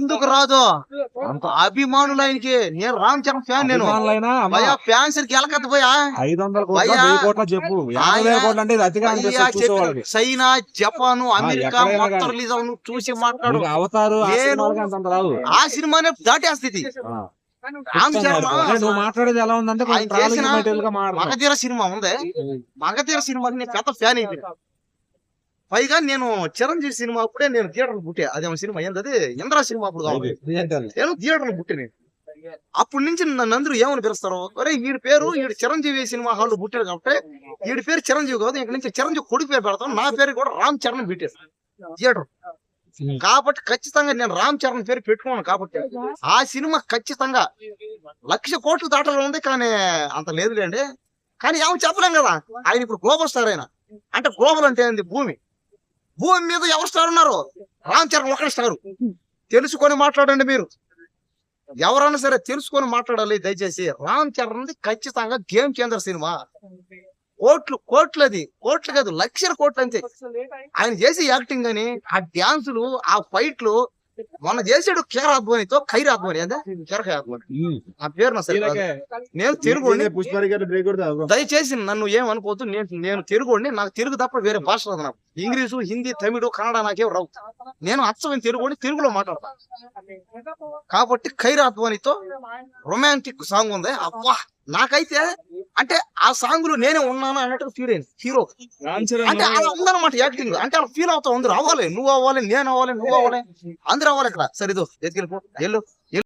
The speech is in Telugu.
ఎందుకు రాదు? అంత అభిమానులు ఆయనకి నేను రామ్ చరణ్ ఫ్యాన్ నేను. ఫ్యాన్స్ గెలకద్దు చెప్పు. చైనా జపాన్ అమెరికా మొత్తం. రిలీజ్ అవును చూసి మాట్లాడు. అవతారు ఆ సినిమానే దాటేస్తుంది అదే నువ్వు మాట్లాడేది ఎలా ఉందంటే మగధీర సినిమా ఉంది. మగధీర సినిమాకి నేను పెద్ద ఫ్యాన్ అయిపోయినా. పైగా నేను చిరంజీవి సినిమా అప్పుడే నేను థియేటర్ పుట్టే. అదే సినిమా ఏంటది ఇంద్రా సినిమా అప్పుడు కావాలి. నేను థియేటర్ పుట్టే నేను. అప్పటి నుంచి నన్ను అందరూ ఏమని పిలుస్తారు? అరే వీడి పేరు వీడి చిరంజీవి సినిమా హాల్ పుట్టాడు కాబట్టి వీడి పేరు చిరంజీవి కాదు ఇక్కడ నుంచి చిరంజీవి కొడుకు పేరు పెడతాం నా పేరు కూడా రామ్ చరణ్ పెట్టారు థియేటర్. కాబట్టి ఖచ్చితంగా నేను రామ్ చరణ్ పేరు పెట్టుకున్నాను కాబట్టి ఆ సినిమా ఖచ్చితంగా లక్ష కోట్లు దాటలో ఉంది కానీ అంత లేదులేండి. కానీ ఏమని చెప్పలేం కదా? ఆయన ఇప్పుడు గ్లోబల్ స్టార్ ఆయన అంటే గ్లోబల్ అంటే ఏంది? భూమి. భూమి మీద ఎవరు స్టార్ ఉన్నారు? రామ్ చరణ్ ఒకటి స్టార్ తెలుసుకొని మాట్లాడండి మీరు. ఎవరైనా సరే తెలుసుకొని మాట్లాడాలి దయచేసి. రామ్ చరణ్ ఖచ్చితంగా గేమ్ చేంజర్ సినిమా. కోట్లు కోట్లు అది. కోట్లు కాదు లక్షల కోట్లు అంతే. ఆయన చేసే యాక్టింగ్ అని ఆ డాన్సులు ఆ ఫైట్లు మొన్న చేసాడు కేర్ అద్వానితో ఖైర్ అద్వాని అదే కేర్ అద్వాని ఆ పేరు నా సరే. నేను కూడా దయచేసి నన్ను ఏమనుకోవద్దు నేను నేను తెలుగుని నాకు తెలుగు తప్ప వేరే భాష రాదు నాకు. ఇంగ్లీషు హిందీ తమిళ కన్నడ నాకేం రావు. నేను అచ్చమైన తెలుగుని తెలుగులో మాట్లాడతాను కాబట్టి ఖైర్ అద్వానితో రొమాంటిక్ సాంగ్ ఉంది. అబ్బా! నాకైతే అంటే ఆ సాంగ్లో నేనే ఉన్నాను అన్నట్టు ఫీల్ అయింది. హీరో అంటే అలా ఉందన్నమాట యాక్టింగ్ అంటే అలా ఫీల్ అవుతా ఉంది. అవ్వాలి నువ్వు అవ్వాలి నేను అవ్వాలి నువ్వు అవ్వాలి. అందరూ అవ్వాలి ఇక్కడ. సరే ఇదో ఎత్తుకెళ్ళిపో వెళ్ళు.